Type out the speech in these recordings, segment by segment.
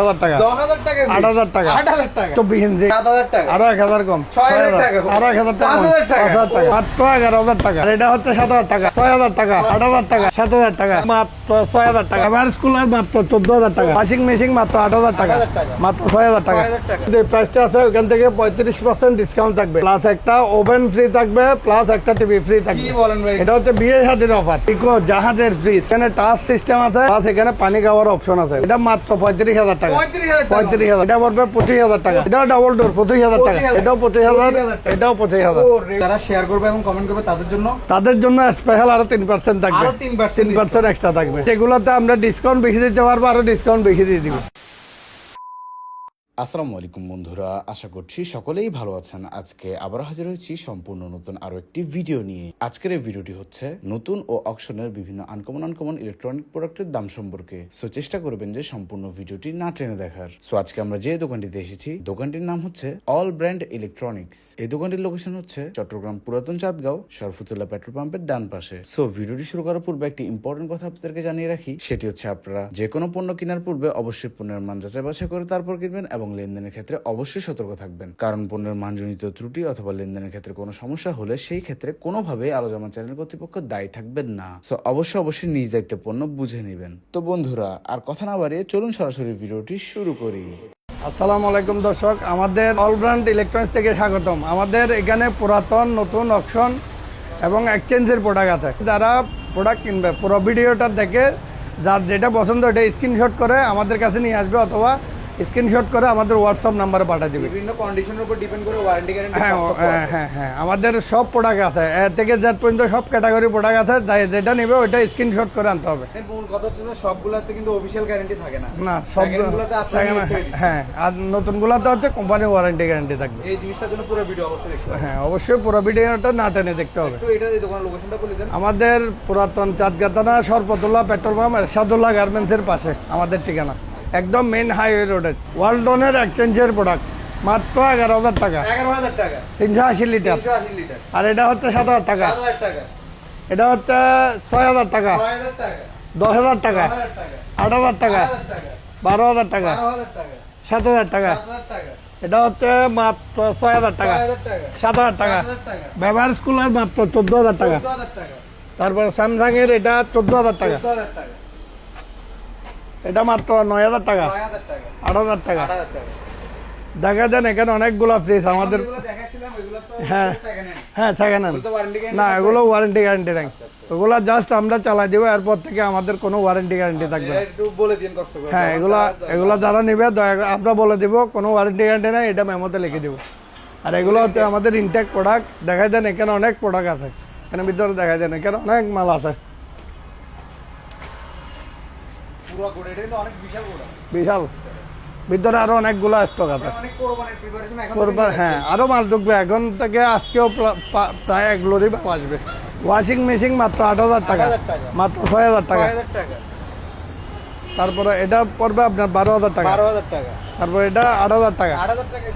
হাজার টাকা দশ হাজার টাকা আট হাজার টাকা আট হাজার টাকা চব্বিশ ইঞ্চি সাত হাজার টাকা আরও এক হাজার কম ছয় হাজার টাকা। আরও এক হাজার টাকা পাঁচ হাজার টাকা। পাঁচ হাজার টাকা মাত্র এগারো হাজার টাকা এটা হচ্ছে সাত হাজার টাকা ছয় হাজার টাকা আট হাজার টাকা সাত হাজার টাকা মাত্র ছয় হাজার টাকা এবার স্কুলের মাত্র চোদ্দ হাজার টাকা ওয়াশিং মেশিন মাত্র আট হাজার টাকা মাত্র ছয় হাজার টাকা যে প্রাইসটা আছে ওখান থেকে পঁয়ত্রিশ পার্সেন্ট ডিসকাউন্ট থাকবে প্লাস একটা ওভেন ফ্রি থাকবে প্লাস একটা টিভি ফ্রি থাকবে এটা হচ্ছে বিয়ে শাদির অফার ইকো জাহাজের ফ্রিজ এখানে টাচ সিস্টেম আছে প্লাস এখানে পানি খাওয়ার অপশন আছে এটা মাত্র পঁয়ত্রিশ হাজার টাকা টাকা। পঁয়ত্রিশ হাজার এটা পড়বে পঁচিশ হাজার টাকা। এটাও ডাবল ডোর পঁচিশ হাজার টাকা। এটাও পঁচিশ হাজার। এটাও পঁচিশ হাজার। যারা শেয়ার করবে এবং কমেন্ট করবে তাদের জন্য? তাদের জন্য স্পেশাল আরও তিন পার্সেন্ট থাকবে। তিন পার্সেন্ট এক্সট্রা থাকবে। সেগুলোতে আমরা ডিসকাউন্ট বেশি দিতে পারব আরও ডিসকাউন্ট বেশি দিয়ে দিব। আসসালামু আলাইকুম বন্ধুরা, আশা করছি সকলেই ভালো আছেন। আজকে আবার হাজির হয়েছি সম্পূর্ণ নতুন আরও একটি ভিডিও নিয়ে। আজকের এই ভিডিওটি হচ্ছে নতুন ও অকশনের বিভিন্ন আনকমন আনকমন ইলেকট্রনিক প্রোডাক্টের দাম সম্পর্কে। সো চেষ্টা করবেন যে সম্পূর্ণ ভিডিওটি না টেনে দেখার। সো আজকে আমরা যে দোকানটিতে এসেছি, দোকানটির নাম হচ্ছে অল ব্র্যান্ড ইলেকট্রনিক্স এই দোকানটির লোকেশন হচ্ছে চট্টগ্রাম পুরাতন চাঁদগাঁও সরফুতুল্লাহ পেট্রোল পাম্পের ডান পাশে। সো ভিডিওটি শুরু করার পূর্বে একটি ইম্পর্টেন্ট কথা আপনাদেরকে জানিয়ে রাখি। সেটি হচ্ছে আপনারা যে কোনো পণ্য কেনার পূর্বে অবশ্যই পণ্যের মান যাচাই বাছাই করে তারপর কিনবেন এবং লেনদেনের ক্ষেত্রে অবশ্যই সতর্ক থাকবেন। কারণ পণ্যের মানজনিত ত্রুটি অথবা লেনদেনের ক্ষেত্রে কোনো সমস্যা হলে সেই ক্ষেত্রে কোনোভাবেই আলোচনা চ্যানেল কর্তৃপক্ষ দায়ী থাকবেন না। সো অবশ্যই অবশ্যই নিজ দায়িত্বে পণ্য বুঝে নেবেন। তো বন্ধুরা, আর কথা না বাড়িয়ে চলুন সরাসরি ভিডিওটি শুরু করি। আসসালামু আলাইকুম দর্শক, আমাদের অলব্রান্ড ইলেকট্রনিক্স থেকে স্বাগতম। আমাদের এখানে পুরাতন, নতুন অপশন এবং এক্সচেঞ্জের প্রোডাক্ট আছে। যারা প্রোডাক্ট কিনবে, পুরো ভিডিওটা দেখে, যার যেটা পছন্দ ওটা স্ক্রিনশট করে আমাদের কাছে নিয়ে আসবে অথবা স্ক্রিনশট করে আমাদের হোয়াটসঅ্যাপ নাম্বারে পাঠিয়ে দেবে। বিভিন্ন কন্ডিশনের উপর ডিপেন্ড করে ওয়ারেন্টি গ্যারান্টি হ্যাঁ হ্যাঁ হ্যাঁ হ্যাঁ আমাদের সব প্রোডাক্ট আছে। এ থেকে জেড পর্যন্ত সব ক্যাটাগরি প্রোডাক্ট আছে যাই- যেটা নেবে ওইটা স্ক্রিনশট করে আনতে হবে। মূল কথা হচ্ছে সবগুলাতে কিন্তু অফিশিয়াল গ্যারান্টি থাকে না। না সব সেকেন্ডগুলোতে আপনার second- নিয়ে তৈরি। হ্যাঁ আর নতুনগুলোতে হচ্ছে কোম্পানি ওয়ারেন্টি গ্যারান্টি থাকবে। এই জিনিসটার জন্য পুরো ভিডিও অবশ্যই দেখতে হ্যাঁ অবশ্যই পুরো ভিডিওটা না টেনে দেখতে হবে। একটু এটা এই দোকানের লোকেশনটা বলে দেন। আমাদের পুরাতন চাঁদগাতানা সরপতুল্লাহ পেট্রোল পাম্প এরশাদুল্লাহ গার্মেন্টসের পাশে আমাদের ঠিকানা। একদম মেন হাইওয়ে রোডে ওয়ার্ল্ডনের এক্সচেঞ্জের প্রোডাক্ট মাত্র এগারো হাজার টাকা এগারো হাজার টাকা তিনশো আশি লিটার আর এটা হচ্ছে সাত হাজার টাকা এটা হচ্ছে ছয় হাজার টাকা দশ হাজার টাকা আট হাজার টাকা বারো হাজার টাকা সাত হাজার টাকা এটা হচ্ছে মাত্র ছয় হাজার টাকা সাত হাজার টাকা ব্যবহার স্কুলের মাত্র চোদ্দ হাজার টাকা তারপর স্যামসাং এর এটা চোদ্দ হাজার টাকা এটা মাত্র নয় হাজার টাকা। আট হাজার টাকা। দেখা যান এখানে অনেকগুলো ফ্রিজ আমাদের হ্যাঁ। হ্যাঁ সেকেন্ড হ্যান্ড না এগুলো ওয়ারেন্টি গ্যারেন্টি নেই। ওগুলো জাস্ট আমরা চালাই দেবো এরপর থেকে আমাদের কোনো ওয়ারেন্টি গ্যারেন্টি থাকবে হ্যাঁ এগুলা এগুলো যারা নিবে দয়া করে আমরা বলে দিব কোনো ওয়ারেন্টি গ্যারান্টি নাই এটা মেমোতে লিখে দেবো। আর এগুলো হচ্ছে আমাদের ইনটেক প্রোডাক্ট দেখাই দেন এখানে অনেক প্রোডাক্ট আছে। এখানে ভিতরে দেখা দেন এখানে অনেক মাল আছে। বিশাল ভিতরে আরও অনেকগুলো স্টক আছে হ্যাঁ আরও মাল ঢুকবে এখন থেকে আজকেও প্রায় এক লরি আসবে ওয়াশিং মেশিন মাত্র আট হাজার টাকা মাত্র ছয় হাজার টাকা ছয় হাজার টাকা তারপরে এটা পড়বে আপনার বারো হাজার টাকা বারো হাজার টাকা তারপরে এটা আট হাজার টাকা আট হাজার টাকা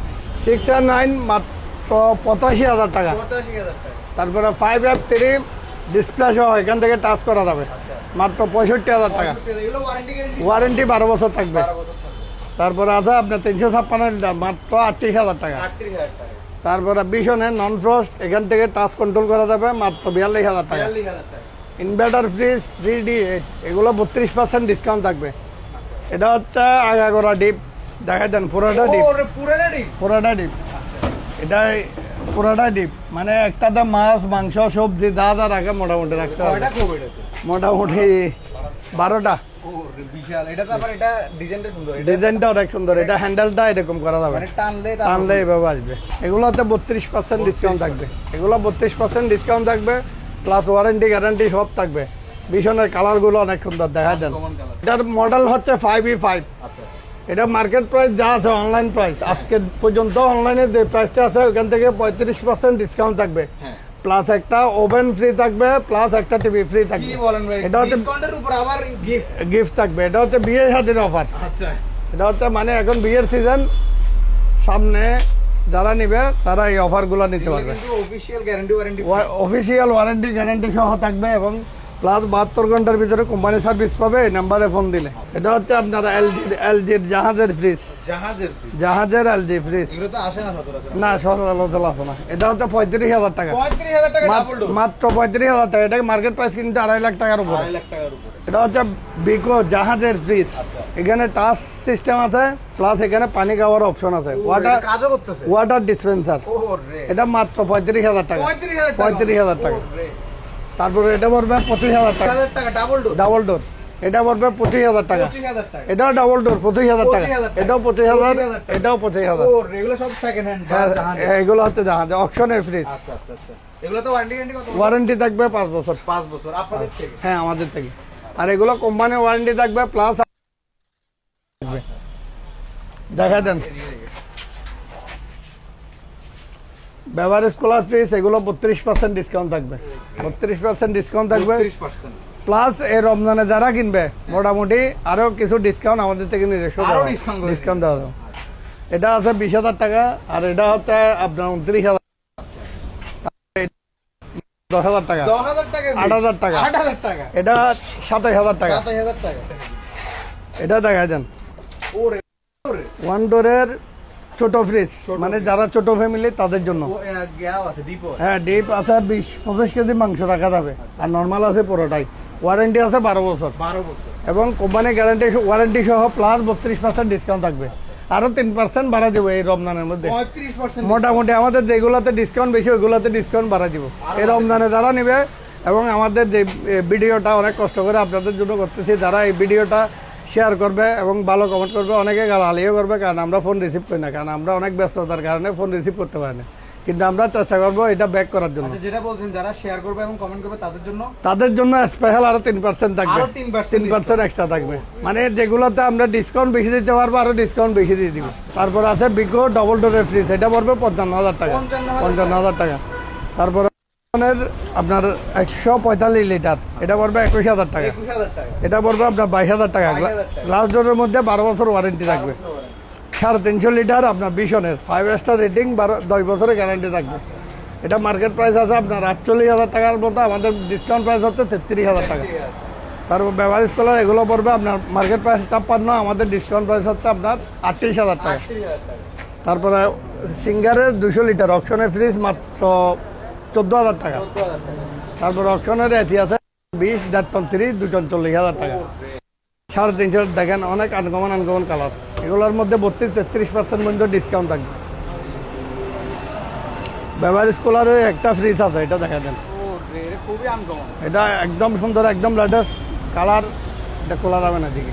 সিক্স আর নাইন মাত্র পঁচাশি হাজার টাকা পঁচাশি হাজার টাকা তারপরে ফাইভ এফ থ্রি ডিসপ্লে সহ এখান থেকে টাচ করা যাবে। মাত্র পঁয়ষট্টি হাজার টাকা। ওয়ারেন্টি বারো বছর থাকবে। তারপরে আছে আপনার তিনশো ছাপ্পান্ন মাত্র আটত্রিশ হাজার টাকা। তারপরে বিশনে নন ফ্রস্ট এখান থেকে টাচ কন্ট্রোল করা যাবে মাত্র বিয়াল্লিশ হাজার টাকা। ইনভার্টার ফ্রিজ থ্রি ডি এগুলো বত্রিশ পার্সেন্ট ডিসকাউন্ট থাকবে। এটা হচ্ছে আগাগোড়া ডিপ দেখা দেন পুরোটা ডিপ ও ওরে পুরো রেডি পুরোটা ডিপ এটা পুরোটা ডিপ মানে একটাতে মাছ মাংস সবজি যা যা রাখে মোটামুটি রাখতে হবে। মোটামুটি বারোটা। ডিজাইনটা অনেক সুন্দর। এটা হ্যান্ডেলটা এরকম করা যাবে। মানে টানলে এভাবে আসবে। এগুলোতে বত্রিশ পার্সেন্ট ডিসকাউন্ট থাকবে। এগুলো বত্রিশ পার্সেন্ট ডিসকাউন্ট থাকবে। প্লাস ওয়ারেন্টি গ্যারান্টি সব থাকবে। ভীষণের কালারগুলো অনেক সুন্দর দেখা দেন। কমন এটার মডেল হচ্ছে ফাইভ ই ফাইভ আচ্ছা। এটা মার্কেট প্রাইস যা আছে অনলাইন প্রাইস আজকে পর্যন্ত অনলাইনে যে প্রাইসটা আছে ওখান থেকে পঁয়ত্রিশ পার্সেন্ট ডিসকাউন্ট থাকবে। হ্যাঁ। প্লাস একটা ওভেন ফ্রি থাকবে প্লাস একটা টিভি ফ্রি থাকবে। এটা হচ্ছে গিফট থাকবে। এটা হচ্ছে বিয়ের সাথের অফার আচ্ছা। এটা হচ্ছে মানে এখন বিয়ের সিজন সামনে যারা নিবে তারা এই অফারগুলো নিতে পারবে। Guarantee warranty official warranty guarantee সহ থাকবে এবং প্লাস বাহাত্তর ঘণ্টার ভিতরে কোম্পানি সার্ভিস পাবে নাম্বারে ফোন দিলে। এটা হচ্ছে আপনার এলজি এলজির জাহাজের ফ্রিজ জাহাজের ফ্রিজ জাহাজের এলজি ফ্রিজ এগুলো তো আসে না না না। এটা হচ্ছে পঁয়ত্রিশ হাজার টাকা। মাত্র পঁয়ত্রিশ হাজার টাকা। এটা মার্কেট প্রাইস কিন্তু আড়াই লাখ টাকার উপরে। এটা হচ্ছে বিকো জাহাজের ফ্রিজ এখানে টাচ সিস্টেম আছে প্লাস এখানে পানি খাওয়ার অপশন আছে। ওয়াটার ওয়াটার ডিসপেন্সার এটা মাত্র পঁয়ত্রিশ হাজার টাকা। পঁয়ত্রিশ হাজার টাকা। তারপরে এটা পড়বে পঁচিশ হাজার টাকা। ডাবল ডোর ডাবল ডোর এটা পড়বে পঁচিশ হাজার টাকা। এটাও ডাবল ডোর পঁচিশ হাজার টাকা। এটাও পঁচিশ হাজার এটাও পঁচিশ হাজার। এগুলো সব সেকেন্ড হ্যান্ড হ্যাঁ এগুলো হচ্ছে জাহাজ অকশনের ফ্রিজ আচ্ছা আচ্ছা আচ্ছা। এগুলো তো ওয়ারেন্টি ওয়ারেন্টি থাকবে পাঁচ বছর। পাঁচ বছর আপনাদের থেকে? হ্যাঁ আমাদের থেকে। আর এগুলো কোম্পানির ওয়ারেন্টি থাকবে প্লাস দেখা দেন। ব্যবহার স্কলার ফিস এগুলো বত্রিশ পার্সেন্ট ডিসকাউন্ট থাকবে। বত্রিশ পার্সেন্ট ডিসকাউন্ট থাকবে। প্লাস এই রমজানে যারা কিনবে মোটামুটি আরও কিছু ডিসকাউন্ট আমাদের থেকে নিজস্ব ডিসকাউন্ট দেওয়া এটা আছে বিশ হাজার টাকা আর এটা হচ্ছে আপনার উনত্রিশ হাজার। দশ হাজার টাকা। আট হাজার টাকা। এটা সাতাশ হাজার টাকা। এটা দেখা ওরে। ওয়ান ডোরের ছোট ফ্রিজ মানে যারা ছোট ফ্যামিলি তাদের জন্য। হ্যাঁ ডিপ আছে বিশ পঁচিশ কেজি মাংস রাখা যাবে। আর নর্মাল আছে পুরোটাই। ওয়ারেন্টি আছে বারো বছর। বারো বছর। এবং কোম্পানি গ্যারান্টি ওয়ারেন্টি সহ প্লাস বত্রিশ পার্সেন্ট ডিসকাউন্ট থাকবে। আরও তিন পার্সেন্ট বাড়া দেবো এই রমজানের মধ্যে। মোটামুটি আমাদের যেগুলোতে ডিসকাউন্ট বেশি ওইগুলোতে ডিসকাউন্ট বাড়া দিব। এই রমজানে যারা নেবে এবং আমাদের যে ভিডিওটা অনেক কষ্ট করে আপনাদের জন্য করতেছি যারা এই ভিডিওটা শেয়ার করবে এবং ভালো কমেন্ট করবে অনেকে গালালিও করবে কারণ আমরা ফোন রিসিভ করি না কারণ আমরা অনেক ব্যস্ততার কারণে ফোন রিসিভ করতে পারি না। কিন্তু আমরা চেষ্টা করব এটা ব্যাক করার জন্য। আচ্ছা যেটা বলছেন যারা শেয়ার করবে এবং কমেন্ট করবে তাদের জন্য? তাদের জন্য স্পেশাল আরও তিন পার্সেন্ট থাকবে। তিন পার্সেন্ট এক্সট্রা থাকবে। মানে যেগুলোতে আমরা ডিসকাউন্ট বেশি দিতে পারব আরও ডিসকাউন্ট বেশি দিয়ে দিব। তারপর আছে বিকো ডবল ডোরের ফ্রিজ এটা পড়বে পঞ্চান্ন হাজার টাকা। পঞ্চান্ন হাজার টাকা। তারপরে আপনার একশো পঁয়তাল্লিশ লিটার। এটা পড়বে একুশ হাজার টাকা। এটা পড়বে আপনার বাইশ হাজার টাকা। 22,000 টাকা। গ্লাস ডোরের মধ্যে বারো বছর ওয়ারেন্টি থাকবে। সাড়ে তিনশো লিটার আপনার বিশনের। ফাইভ স্টার রেটিং বারো দশ বছরের গ্যারান্টি থাকবে। এটা মার্কেট প্রাইস আছে আপনার আটচল্লিশ হাজার টাকার মতো। আমাদের ডিসকাউন্ট প্রাইস হচ্ছে তেত্রিশ হাজার টাকা। তারপর ব্যবহার স্কলার এগুলো পড়বে আপনার মার্কেট প্রাইস ছাপ্পান্ন আমাদের ডিসকাউন্ট প্রাইস হচ্ছে আপনার আটত্রিশ হাজার টাকা। তারপরে সিঙ্গারের দুশো লিটার অপশনের ফ্রিজ মাত্র চোদ্দ হাজার টাকা। তারপর অপশনের এটি আছে বিশ দেড় টন তিরিশ দুই টন চল্লিশ হাজার টাকা। সাড়ে তিনশো দেখেন অনেক আনকমন আনকমন কালার। এগুলোর মধ্যে বত্রিশ তেত্রিশ পার্সেন্ট পর্যন্ত ডিসকাউন্ট থাকবে। ব্যবহার স্কলারের একটা ফ্রিজ আছে এটা দেখা দেন। এটা একদম সুন্দর একদম লেটেস্ট কালার এটা খোলা যাবে না দিকে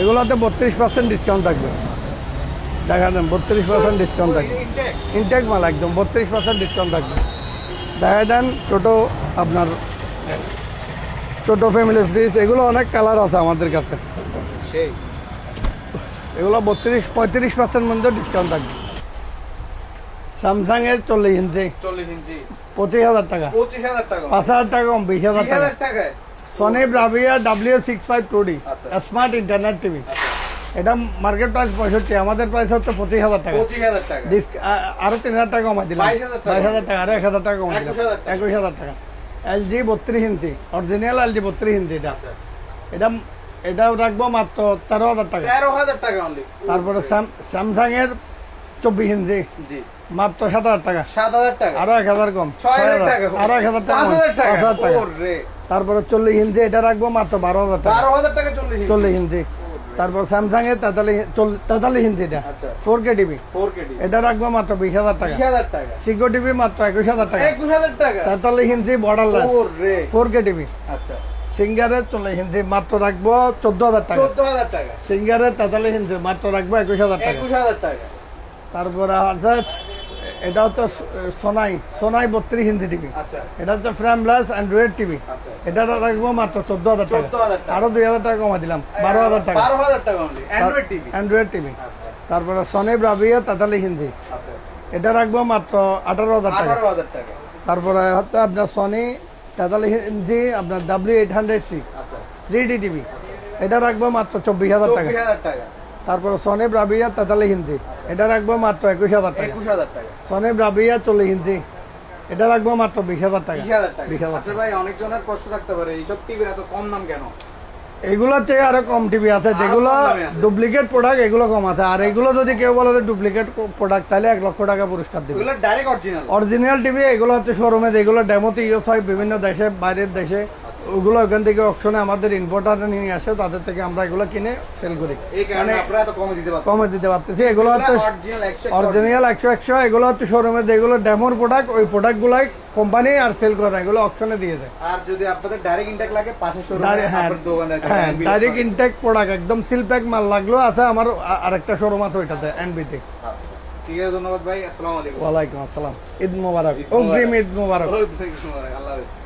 এগুলোতে বত্রিশ পার্সেন্ট ডিসকাউন্ট থাকবে। দেখা দেন বত্রিশ পার্সেন্ট ডিসকাউন্ট থাকবে। ইনটেক মাল একদম বত্রিশ পার্সেন্ট ডিসকাউন্ট থাকবে। দেখা দেন ছোটো আপনার ছোটো ফ্যামিলি ফ্রিজ এগুলো অনেক কালার আছে আমাদের কাছে। সেই। এগুলো বত্রিশ পঁয়ত্রিশ পার্সেন্ট মধ্যে ডিসকাউন্ট থাকবে। স্যামসাংয়ের চল্লিশ ইঞ্চি। চল্লিশ ইঞ্চি। পঁচিশ হাজার টাকা। পঁচিশ হাজার টাকা। পাঁচ হাজার টাকা কম বিশ হাজার টাকা। Sony Bravia W six five two D. Smart internet TV এটা মার্কেট প্রাইস পঁয়ষট্টি আমাদের প্রাইস হচ্ছে পঁচিশ হাজার টাকা পঁচিশ হাজার টাকা আরও তিন হাজার টাকা কমাই দিলাম 22,000 বাইশ হাজার টাকা আরও এক হাজার টাকা কমাই দিলাম একুশ হাজার টাকা এলজি বত্রিশ ইঞ্চি অরিজিনাল এলজি বত্রিশ ইঞ্চি এটা আচ্ছা। এটা এটাও রাখব মাত্র তেরো হাজার টাকা তেরো হাজার টাকা তারপরে স্যামসাং এর চব্বিশ ইঞ্চি মাত্র সাত হাজার টাকা সাত হাজার টাকা আরও এক হাজার কম ছয় হাজার টাকা আরও এক হাজার টাকা পাঁচ হাজার টাকা তারপরে চল্লিশ ইঞ্চি এটা রাখব মাত্র বারো হাজার টাকা বারো হাজার টাকা চল্লিশ চল্লিশ ইঞ্চি তারপর স্যামসাং এর তেতাল্লিশ তেতাল্লিশ ইঞ্চি আচ্ছা। ফোর কে টিভি এটা রাখব মাত্র বিশ হাজার টাকা। সিকো টিভি মাত্র একুশ হাজার টাকা। একুশ হাজার টাকা। তেতাল্লিশ ইঞ্চি বর্ডারলেস ও রে ফোর কে টিভি আচ্ছা সিঙ্গারের চল্লিশ ইঞ্চি মাত্র রাখব চোদ্দ হাজার টাকা। চোদ্দ হাজার টাকা। সিঙ্গারের তেতাল্লিশ ইঞ্চি মাত্র রাখব একুশ হাজার টাকা। একুশ হাজার টাকা। তারপরে আছে এটা হচ্ছে সোনাই সোনাই বত্রিশ ইঞ্চি টিভি আচ্ছা। এটা হচ্ছে ফ্রেমলেস অ্যান্ড্রয়েড টিভি এটা রাখব মাত্র চোদ্দ হাজার টাকা। 14,000 আরও দুই হাজার টাকা কমা দিলাম বারো হাজার টাকা অ্যান্ড্রয়েড টিভি আচ্ছা। তারপরে সনি ব্রাভিয়া তেতাল্লিশ ইঞ্চি। আচ্ছা। এটা রাখব মাত্র আঠারো হাজার টাকা। তারপরে হচ্ছে আপনার সনি তেতাল্লিশ ইঞ্চি আপনার W eight hundred C three D TV এটা রাখব মাত্র চব্বিশ হাজার টাকা। তারপরে সনি ব্রাভিয়া তেতাল্লিশ ইঞ্চি। এটা রাখব মাত্র একুশ হাজার টাকা। একুশ হাজার টাকা। সনি ব্রাভিয়া চল্লিশ ইঞ্চি। এটা রাখব মাত্র বিশ হাজার টাকা। বিশ হাজার টাকা। বিশ হাজার আচ্ছা ভাই অনেকজনের প্রশ্ন থাকতে পারে। এইসব টিভির এত কম দাম কেন? এগুলোর চেয়ে আরও কম টিভি আছে। যেগুলো। ডুপ্লিকেট প্রোডাক্ট এগুলো কম আছে। আর এগুলো যদি কেউ বলে ডুপ্লিকেট প্রোডাক্ট তাহলে এক লক্ষ টাকা পুরস্কার দিবে। অরিজিনাল অরিজিনাল টিভি এগুলো হচ্ছে শোরুমে যেগুলো ডেমোতে ইউজ হয় বিভিন্ন দেশে বাইরের দেশে। ওগুলো ওখান থেকে অপশনে আমাদের ইম্পোর্টার নিয়ে আসে তাদের থেকে আমরা এগুলো কিনে সেল করি। এত কমে দিতে পারতেছি। এগুলো হচ্ছে অরিজিনাল একশো একশো এগুলো হচ্ছে শোরুমে যেগুলো ডেমোর প্রোডাক্ট ওই প্রোডাক্টগুলাই কোম্পানি আর সেল করে না, এগুলো অপশনে দিয়ে দেয়। আর যদি আপনাদের ডাইরেক্ট ইনটেক লাগে পাশে শোরুমে হ্যাঁ হ্যাঁ ডাইরেক্ট ইনটেক প্রোডাক্ট একদম সিল প্যাক মাল লাগল আছে আমার আরেকটা শোরুম আছে ওইটাতে এনবিতে ঠিক আছে ধন্যবাদ ভাই আসসালামু আলাইকুম। ওয়ালাইকুম আসসালাম। ঈদ মুবারক অগ্রিম। ঈদ মুবারক। আল্লাহ হাফেজ।